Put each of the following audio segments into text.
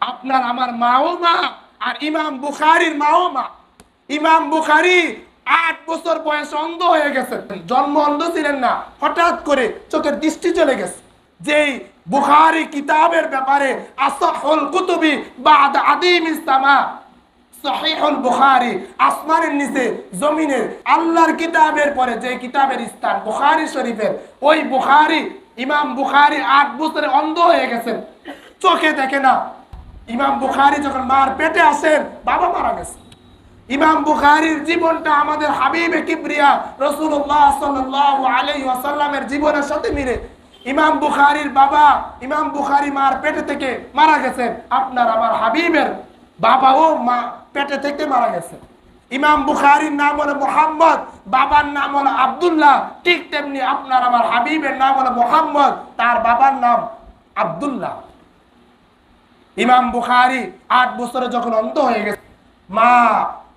আপনার আমার মাও মা আর ইমাম বুখারির মাও মা। ইমাম বুখারি আট বছর বয়সে অন্ধ হয়ে গেছে। জন্ম অন্ধ ছিলেন না, হঠাৎ করে চোখের দৃষ্টি চলে গেছে। যেই বুখারি কিতাবের ব্যাপারে আসহুল কুতুবি বাদ আদিম ইসলামা, সহিহুল বুখারি আসমানের নিচে জমিনের আল্লাহর কিতাবের পরে যে কিতাবের স্থান বুখারী শরীফের, ওই বুখারি, ইমাম বুখারি আট বছরে অন্ধ হয়ে গেছেন। চোখে দেখে না ইমাম বুখারি যখন মার পেটে আসেন বাবা মারা গেছে। ইমাম বুখারীর জীবনটা আমাদের হাবিবে কিবরিয়া রসুল্লাহ আলাইহি ওয়াসাল্লামের জীবনের সাথে মিলে। ইমাম বুখারীর বাবা, ইমাম বুখারি মার পেটে থেকে মারা গেছেন আপনার আমার হাবিবের বাবাও মা পেটে থেকে মারা গেছে। ইমাম বুখারীর নাম হলো মোহাম্মদ, বাবার নাম হলো আব্দুল্লাহ। ঠিক তেমনি আপনার আমার হাবিবের নাম হলো মোহাম্মদ, তার বাবার নাম আব্দুল্লাহ। ইমাম বুখারি আট বছরে যখন অন্ধ হয়ে গেছে, মা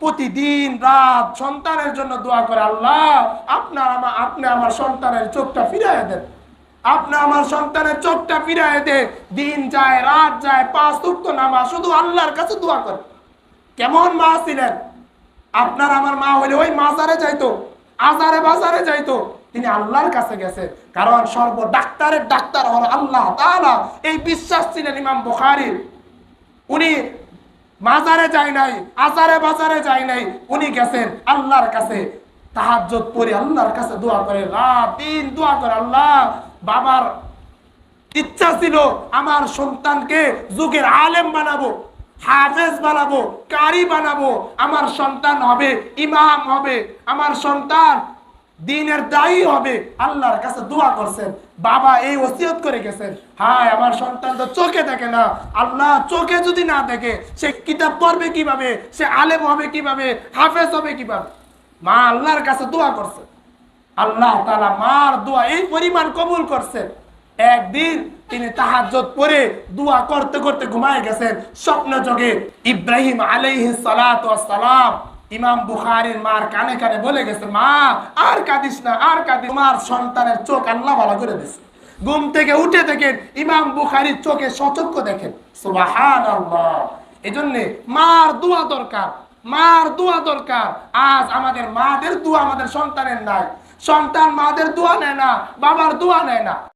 প্রতিদিন রাত সন্তানের জন্য দোয়া করে, আল্লাহ আপনার আমার আপনি আমার সন্তানের চোখটা ফিরাই দেন। আপনি আমার সন্তানের চোখটা ফিরাই দে। দিন যায়, রাত যায়, পাঁচ উক্ত নামা শুধু আল্লাহর কাছে দোয়া করে। কেমন মা ছিলেন? আপনার আমার মা হইলে ওই মাজারে যাইতো, আজারে বাজারে যাইতো। তিনি আল্লাহর কাছে গেছে। কারণ সর্ব ডাক্তারের ডাক্তার হল আল্লাহ তাআলা। এই বিশ্বাস ছিলেন ইমাম বুখারীর উনি মাজারে যায় নাই, আজারে বাজারে যায় নাই, উনি গেছেন আল্লাহর কাছে। তাহাজ্জুদ পড়ে আল্লাহর কাছে দোয়া করে, রাত দিন দোয়া করে আল্লাহ, বাবার ইচ্ছা ছিল আমার সন্তানকে যুগের আলেম বানাবো, হাফেজ বানাবো, কারি বানাবো। আমার সন্তান হবে, ইমাম হবে। আমার সন্তান দিনের দায়ী হবে। আল্লাহর কাছে দোয়া করছেন। বাবা এই ওসিয়ত করে গেছেন। হায়, আমার সন্তান তো চোখে দেখে না। আল্লাহ চোখে যদি না দেখে, সে কিতাব পড়বে কীভাবে? সে আলেম হবে কীভাবে? হাফেজ হবে কীভাবে? মা আল্লাহর কাছে দোয়া করছে আল্লাহ তালা মার দোয়া এই পরিমাণ কবুল করছেন। একদিন তিনি তাহাজ্জত পরে দোয়া করতে করতে ঘুমায় গেছেন। স্বপ্ন যোগে ইব্রাহিম আলাইহি সালাম ইমাম বুখারীর মার কানে কানে বলে গেছে, মা, আর কাঁদিস না, আর কাঁদিস তোমার সন্তানের চোখ আল্লাহ ভালো করে দিছে ঘুম থেকে উঠে দেখেন ইমাম বুখারীর চোখে সচক্ষ দেখেন। সুবহানাল্লাহ। এজন্য মার দোয়া দরকার, মার দোয়া দরকার। আজ আমাদের মাদের দোয়া আমাদের সন্তানের নাই। সন্তান মাদের দোয়া নেয় না, বাবার দোয়া নেয় না।